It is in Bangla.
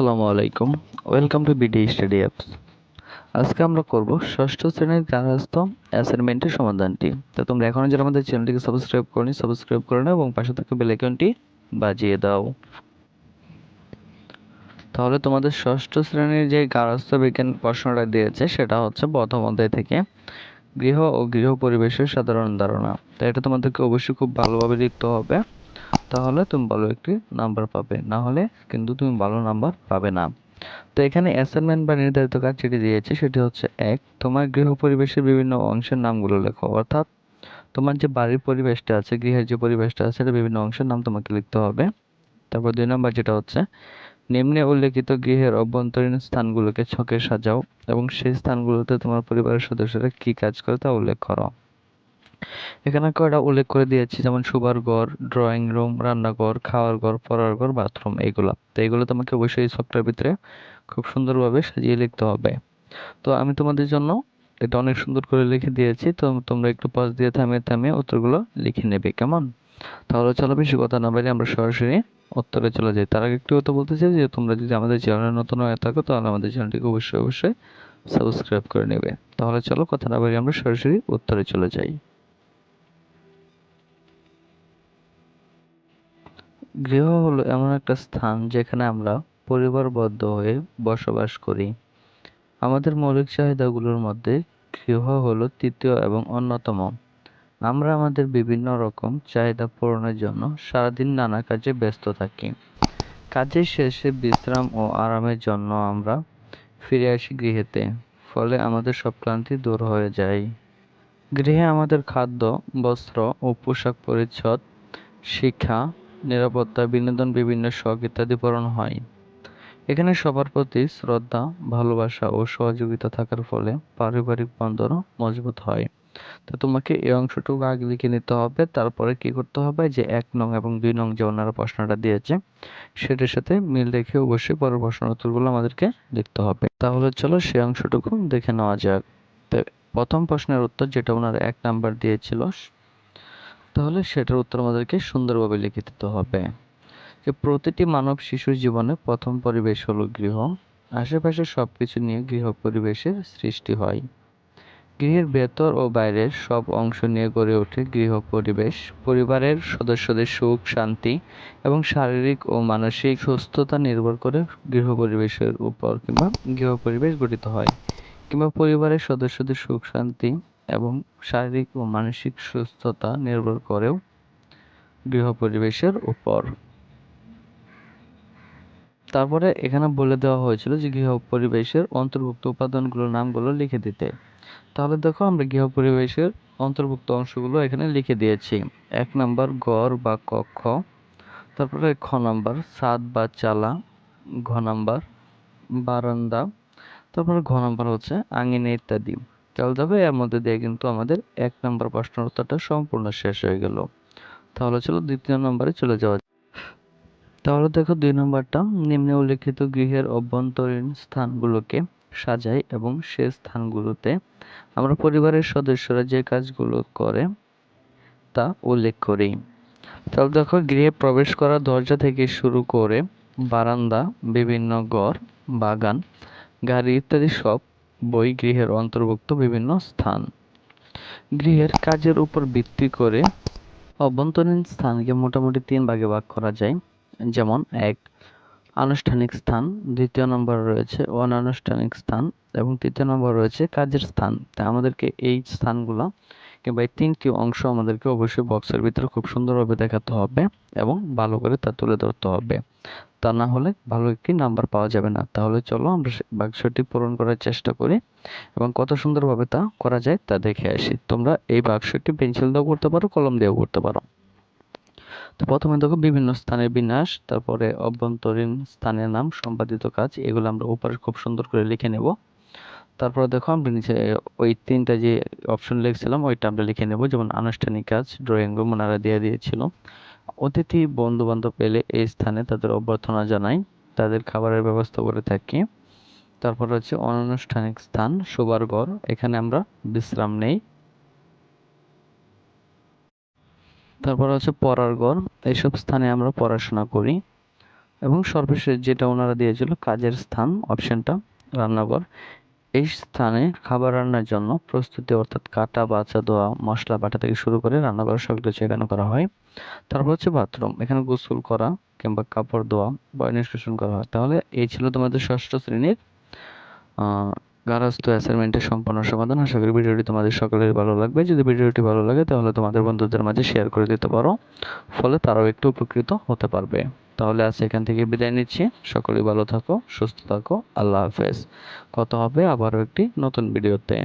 আসসালামু আলাইকুম। Welcome to BD study apps আজকে আমরা করব ষষ্ঠ শ্রেণির গার্হস্থ্য অ্যাসাইনমেন্টের সমাধানটি। তো তোমরা এখনও যারা আমাদের চ্যানেলটিকে সাবস্ক্রাইব করনি সাবস্ক্রাইব করে নাও এবং পাশে থাকা বেল আইকনটি বাজিয়ে দাও। তাহলে তোমাদের ষষ্ঠ শ্রেণির যে গার্হস্থ্য বিজ্ঞান প্রশ্নটা দিয়েছে, সেটা হচ্ছে প্রথম অধ্যায় থেকে। গৃহ ও গৃহ পরিবেশের সাধারণ ধারণা। তো এটা তোমাদেরকে অবশ্যই খুব ভালোভাবে লিখতে হবে। তাহলে তুমি ভালো একটি নাম্বার পাবে। না হলে কিন্তু তুমি ভালো নাম্বার পাবে না। তো এখানে অ্যাসাইনমেন্ট বা নির্ধারিত কাজ যেটি দিয়েছে সেটি হচ্ছে এক, তোমার গৃহ পরিবেশের বিভিন্ন অংশের নামগুলো লেখো। অর্থাৎ তোমার যে বাড়ির পরিবেশটা আছে, গৃহের যে পরিবেশটা আছে, সেটা বিভিন্ন অংশের নাম তোমাকে লিখতে হবে। তারপর দুই নম্বর যেটা হচ্ছে, নিম্নে উল্লেখিত গৃহের অভ্যন্তরীণ স্থানগুলোকে ছকে সাজাও এবং সেই স্থানগুলোতে তোমার পরিবারের সদস্যরা কি কাজ করে তা উল্লেখ করো। এখানে কয়টা উল্লেখ করে দিয়েছি? যেমন শোবার ঘর ড্রয়িং রুম রান্নাঘর, খাওয়ার ঘর, পড়ার ঘর বাথরুম এইগুলো তো এইগুলো তোমাকে অবশ্যই এই সফটওয়্যার ভিতরে খুব সুন্দরভাবে সাজিয়ে লিখতে হবে। তো আমি তোমাদের জন্য এটা অনেক সুন্দর করে লিখে দিয়েছি। তো তোমরা একটু পজ দিয়ে থামিয়ে থামিয়ে উত্তরগুলো লিখে নেবে, কেমন? তাহলে চলো বেশি কথা না বলে আমরা সরাসরি উত্তরে চলে যাই। তার আগে একটু কথা বলতে চাই যে, তোমরা যদি আমাদের চ্যানেলে নতুন হয়ে থাকো, তাহলে আমাদের চ্যানেলটিকে অবশ্যই অবশ্যই সাবস্ক্রাইব করে নেবে। তাহলে চলো কথা না বলে আমরা সরাসরি উত্তরে চলে যাই। গৃহ হলো এমন একটা স্থান যেখানে আমরা পরিবারবদ্ধ হয়ে বসবাস করি। আমাদের মৌলিক চাহিদাগুলোর মধ্যে গৃহ হলো তৃতীয় এবং অন্যতম। আমরা আমাদের বিভিন্ন রকম চাহিদা পূরণের জন্য সারাদিন নানা কাজে ব্যস্ত থাকি। কাজের শেষে বিশ্রাম ও আরামের জন্য আমরা ফিরে আসি গৃহেতে, ফলে আমাদের সব ক্লান্তি দূর হয়ে যায়। গৃহে আমাদের খাদ্য, বস্ত্র ও পোশাক পরিচ্ছদ, শিক্ষা নিরাপত্তা, বিনোদন, বিভিন্ন শখ ইত্যাদি পূরণ হয়। এখানে সবার প্রতি শ্রদ্ধা, ভালোবাসা ও সহযোগিতা থাকার ফলে পারিবারিক বন্ধনও মজবুত হয়। তো তোমাকে এই অংশটুকু আগে লিখে নিতে হবে, তারপরে কি করতে হবে? যে এক নং এবং দুই নং যে ওনারা প্রশ্নটা দিয়েছে, সেটার সাথে মিল রেখে অবশ্যই পরের প্রশ্ন উত্তরগুলো আমাদেরকে লিখতে হবে। তাহলে চলো সেই অংশটুকু দেখে নেওয়া যাক। প্রথম প্রশ্নের উত্তর যেটা ওনারা এক নাম্বার দিয়েছিল তাহলে সেটার উত্তর আমাদেরকে সুন্দরভাবে লিখে দিতে হবে। যে প্রতিটি মানব শিশুর জীবনে প্রথম পরিবেশ হলো গৃহ। আশেপাশে সব কিছু নিয়ে গৃহ পরিবেশের সৃষ্টি হয়। গৃহের ভেতর ও বাইরের সব অংশ নিয়ে গড়ে ওঠে গৃহ পরিবেশ। পরিবারের সদস্যদের সুখ, শান্তি এবং শারীরিক ও মানসিক সুস্থতা নির্ভর করে গৃহ পরিবেশের উপর কিংবা গৃহ পরিবেশ গঠিত হয়। কিংবা পরিবারের সদস্যদের সুখ, শান্তি এবং শারীরিক ও মানসিক সুস্থতা নির্ভর করেও গৃহ পরিবেশের উপর। তারপরে এখানে বলে দেওয়া হয়েছিল যে গৃহ পরিবেশের অন্তর্ভুক্ত উপাদানগুলোর নামগুলো লিখে দিতে। তাহলে দেখো আমরা গৃহ পরিবেশের অন্তর্ভুক্ত অংশগুলো এখানে লিখে দিয়েছি। এক নম্বর গড় বা কক্ষ, তারপরে খ নম্বর ছাদ বা চালা, ঘ নম্বর বারান্দা, তারপরে ঘ নম্বর হচ্ছে আঙিনা ইত্যাদি। তাহলে দেখো এর মধ্যে দিয়ে কিন্তু আমাদের এক নম্বর প্রশ্নের উত্তরটা সম্পূর্ণ শেষ হয়ে গেল। তাহলে চলো দ্বিতীয় নম্বরে চলে যাওয়া তাহলে দেখো দুই নম্বরটা, নিম্নে উল্লেখিত গৃহের অভ্যন্তরীণ স্থানগুলোকে সাজাই এবং সে স্থানগুলোতে আমরা পরিবারের সদস্যরা যে কাজগুলো করে তা উল্লেখ করি। তাহলে দেখো গৃহে প্রবেশ করার দরজা থেকে শুরু করে বারান্দা, বিভিন্ন ঘর, বাগান, গাড়ি ইত্যাদি সব বই গৃহের অন্তর্ভুক্ত বিভিন্ন স্থান। গৃহের কাজের উপর ভিত্তি করে অভ্যন্তরীণ স্থানকে মোটামুটি তিন ভাগে ভাগ করা যায়। যেমন, এক, আনুষ্ঠানিক স্থান, দ্বিতীয় নম্বর রয়েছে অনানুষ্ঠানিক স্থান এবং তৃতীয় নম্বর রয়েছে কাজের স্থান। তা আমাদেরকে এই স্থানগুলো কিংবা এই তিনটি অংশ আমাদেরকে অবশ্যই বক্সের ভিতরে খুব সুন্দরভাবে দেখাতে হবে এবং ভালো করে তা তুলে ধরতে হবে। তা না হলে ভালো একটি নাম্বার পাওয়া যাবে না। তাহলে চলো আমরা বাক্সটি পূরণ করার চেষ্টা করি এবং কত সুন্দরভাবে তা করা যায় তা দেখে আসি। তোমরা এই বাক্সটি পেন্সিল দিয়েও করতে পারো, কলম দিয়েও করতে পারো। তো প্রথমে দেখো বিভিন্ন স্থানের বিন্যাস, তারপরে অভ্যন্তরীণ স্থানের নাম, সম্পাদিত কাজ, এগুলো আমরা উপরে খুব সুন্দর করে লিখে নেব। তারপরে দেখো আমরা নিচে ওই তিনটা যে অপশন লিখছিলাম, ওইটা আমরা লিখে নেব। যেমন আনুষ্ঠানিক কাজ ড্রয়িং রুম ওনারা দিয়ে দিয়েছিল। অতিথি বন্ধু বান্ধব পেলে এই স্থানে তাদের অভ্যর্থনা জানাই, তাদের খাবারের ব্যবস্থা করে থাকি। তারপর হচ্ছে অনানুষ্ঠানিক স্থান, শোবার ঘর, এখানে আমরা বিশ্রাম নেই। তারপর হচ্ছে পড়ার ঘর এইসব স্থানে আমরা পড়াশোনা করি। এবং সর্বশেষ যেটা ওনারা দিয়েছিল, কাজের স্থান অপশনটা রান্নাঘর। এই স্থানে খাবার রান্নার জন্য প্রস্তুতি অর্থাৎ কাটা, বাছা, ধোয়া, মশলা, বাটা থেকে শুরু করে রান্নাঘর সব কিছু এখানে করা হয়। তারপর হচ্ছে বাথরুম। এখানে গোসল করা কিংবা কাপড় ধোয়া বা নিষ্কাশন করা হয়। তাহলে এই ছিল তোমাদের ষষ্ঠ শ্রেণির গার্হস্থ্য অ্যাসাইনমেন্টের সম্পূর্ণ সমাধান। আশা করি ভিডিওটি তোমাদের সকলের ভালো লাগবে। যদি ভিডিওটি ভালো লাগে তাহলে তোমাদের বন্ধুদের মাঝে শেয়ার করে দিতে পারো। ফলে তারাও একটু উপকৃত হতে পারবে। তাহলে আজ এখান থেকে বিদায় নিচ্ছি। সকলে ভালো থাকো, সুস্থ থাকো। আল্লাহ হাফেজ। কত হবে আবারও একটি নতুন ভিডিওতে।